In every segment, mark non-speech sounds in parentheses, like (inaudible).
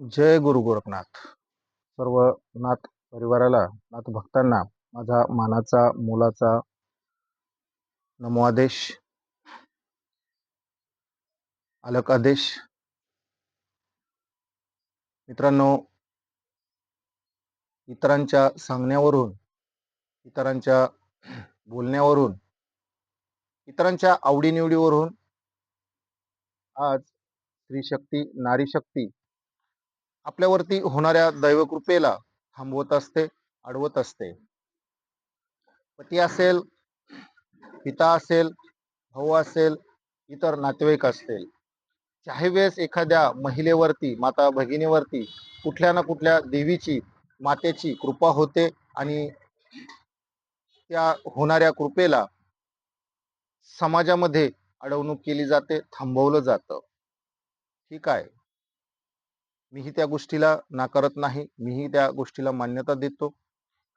जय गुरु गोरखनाथ. सर्व नाथ परिवाराला नाथ भक्तांना माझा मानाचा मोलाचा नमो आदेश अलक आदेश. मित्रांनो इतरांच्या सांगण्यावरून इतरांच्या बोलण्यावरून इतरांच्या आवडीनिवडीवरून आज स्त्री शक्ती नारी शक्ती आपल्यावरती होणाऱ्या दैवकृपेला थांबवत असते अडवत असते. पती असेल पिता असेल भाऊ असेल इतर नातेवाईक असतील. काही वेळेस एखाद्या महिलेवरती माता भगिनीवरती कुठल्या ना कुठल्या देवीची मातेची कृपा होते आणि त्या होणाऱ्या कृपेला समाजामध्ये अडवणूक केली जाते थांबवलं जातं. ठीक आहे. मीही त्या गोष्टीला नाकारत नाही मीही त्या गोष्टीला मान्यता देतो.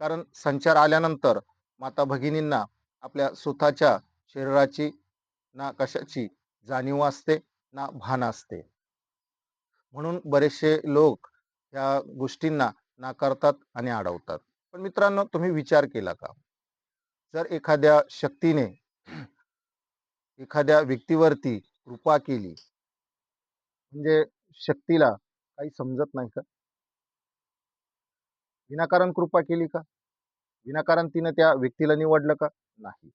कारण संचार आल्यानंतर माता भगिनींना आपल्या स्वतःच्या शरीराची ना कशाची जाणीव असते ना भान असते. म्हणून बरेचसे लोक या गोष्टींना नाकारतात आणि अडवतात. पण मित्रांनो तुम्ही विचार केला का? जर एखाद्या शक्तीने एखाद्या व्यक्तीवरती कृपा केली म्हणजे शक्तीला काही समजत नाही का? विनाकारण कृपा केली का? विनाकारण तिनं त्या व्यक्तीला निवडलं का? नाही.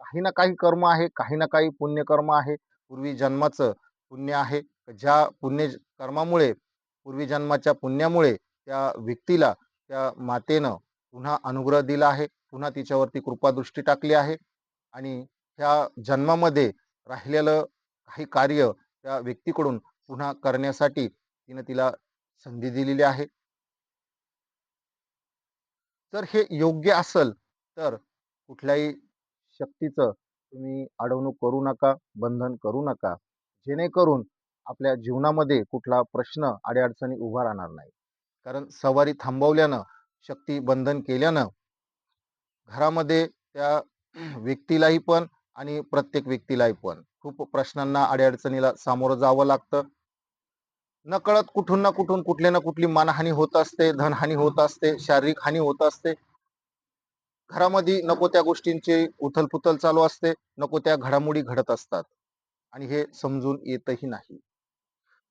काही ना काही कर्म आहे काही ना काही पुण्यकर्म आहे. पूर्वी जन्माचं पुण्य आहे. ज्या पुण्य कर्मामुळे पूर्वी जन्माच्या पुण्यामुळे त्या व्यक्तीला त्या मातेनं पुन्हा अनुग्रह दिला आहे. पुन्हा तिच्यावरती कृपादृष्टी टाकली आहे. आणि ह्या जन्मामध्ये राहिलेलं काही कार्य त्या व्यक्तीकडून पुन्हा करण्यासाठी तिनं तिला संधी दिलेली आहे. जर हे योग्य असेल तर कुठल्याही शक्तीचं तुम्ही अडवणूक करू नका बंधन करू नका. जेणेकरून आपल्या जीवनामध्ये कुठला प्रश्न अडीअडचणी उभा राहणार नाही. कारण सवारी थांबवल्यानं शक्ती बंधन केल्यानं घरामध्ये त्या व्यक्तीलाही पण आणि प्रत्येक व्यक्तीलाही पण खूप प्रश्नांना अडीअडचणीला सामोरं जावं लागतं. नकळत कुठून ना कुठून कुठली ना कुठली मानहानी होत असते धनहानी होत असते शारीरिक हानी होत असते. घरामध्ये नको त्या गोष्टींची उथलपुथल चालू असते नको त्या घडामोडी घडत असतात. आणि हे समजून येतही नाही.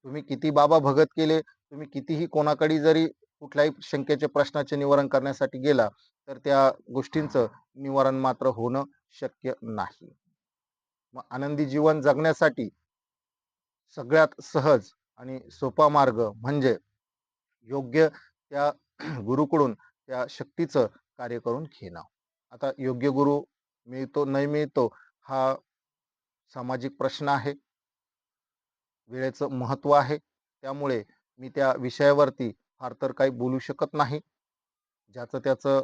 तुम्ही किती बाबा भगत केले तुम्ही कितीही कोणाकडे जरी कुठल्याही शंकेचे प्रश्नाचे निवारण करण्यासाठी गेला तर त्या गोष्टींचं निवारण मात्र होणं शक्य नाही. मग आनंदी जीवन जगण्यासाठी सगळ्यात सहज आणि सोपा मार्ग म्हणजे योग्य त्या (clears throat) गुरुकडून त्या शक्तीचं कार्य करून घेणं. आता योग्य गुरु मिळतो नाही मिळतो हा सामाजिक प्रश्न आहे. वेळेचं महत्त्व आहे. त्यामुळे मी त्या विषयावरती फार तर काही बोलू शकत नाही. ज्याचं त्याचं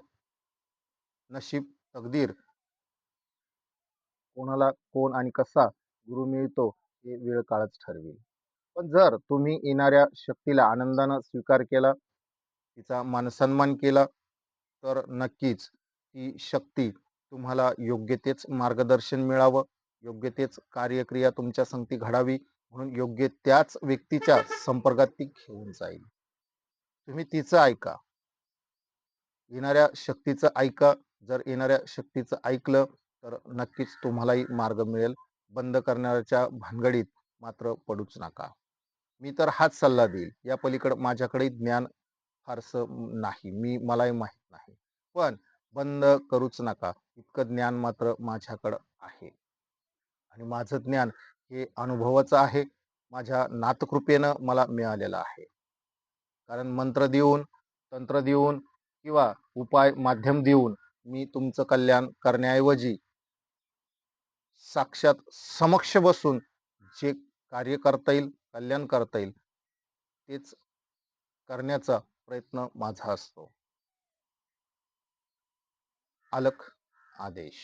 नशीब तकदीर कोणाला कोण आणि कसा गुरु मिळतो हे वेळ काळच ठरवेल. पण जर तुम्ही येणाऱ्या शक्तीला आनंदानं स्वीकार केला तिचा मानसन्मान केला तर नक्कीच ती शक्ती तुम्हाला योग्य तेच मार्गदर्शन मिळावं योग्य तेच कार्यक्रिया तुमच्या संगती घडावी म्हणून योग्य त्याच व्यक्तीच्या संपर्कात ती घेऊन जाईल. तुम्ही तिचं ऐका. येणाऱ्या शक्तीचं ऐका. जर येणाऱ्या शक्तीचं ऐकलं तर नक्कीच तुम्हालाही मार्ग मिळेल. बंद करण्याच्या भानगडीत मात्र पडूच नका. मी तर हाच सल्ला देईल. या पलीकडे माझ्याकडे ज्ञान फारसं नाही. मी मलाही माहीत नाही. पण बंद करूच नका. इतकं ज्ञान मात्र माझ्याकडं आहे. आणि माझं ज्ञान हे अनुभवाचं आहे. माझ्या नातकृपेनं मला मिळालेलं आहे. कारण मंत्र देऊन तंत्र देऊन किंवा उपाय माध्यम देऊन मी तुमचं कल्याण करण्याऐवजी साक्षात समक्ष बसून जे कार्य करता येईल कल्याण करता येईल तेच करण्याचा प्रयत्न माझा असतो. अलख आदेश.